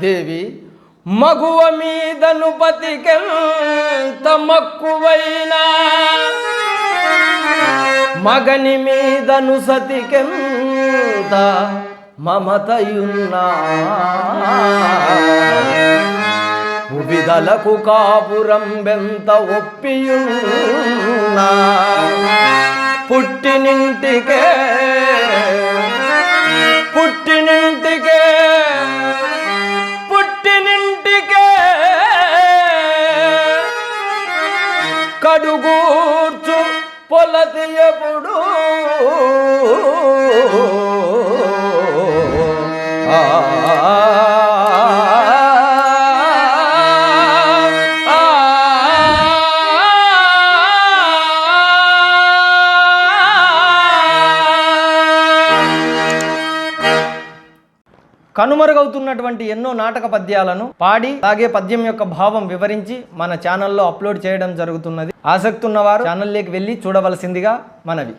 దేవి మగువ మీదను బతికెంత మక్కువైనా? మగని మీదను సతికెంత మమతయున్నా? ఉవిదలకు కాపురం బెంత ఒప్పియున్నా? పుట్టినింటికే కడుగూర్చు పొలతి ఎప్పుడు? ఆ, కనుమరుగవుతున్నటువంటి ఎన్నో నాటక పద్యాలను పాడి అలాగే పద్యం యొక్క భావం వివరించి మన ఛానల్లో అప్లోడ్ చేయడం జరుగుతున్నది. ఆసక్తి ఉన్నవారు ఛానల్లోకి వెళ్ళి చూడవలసిందిగా మనవి.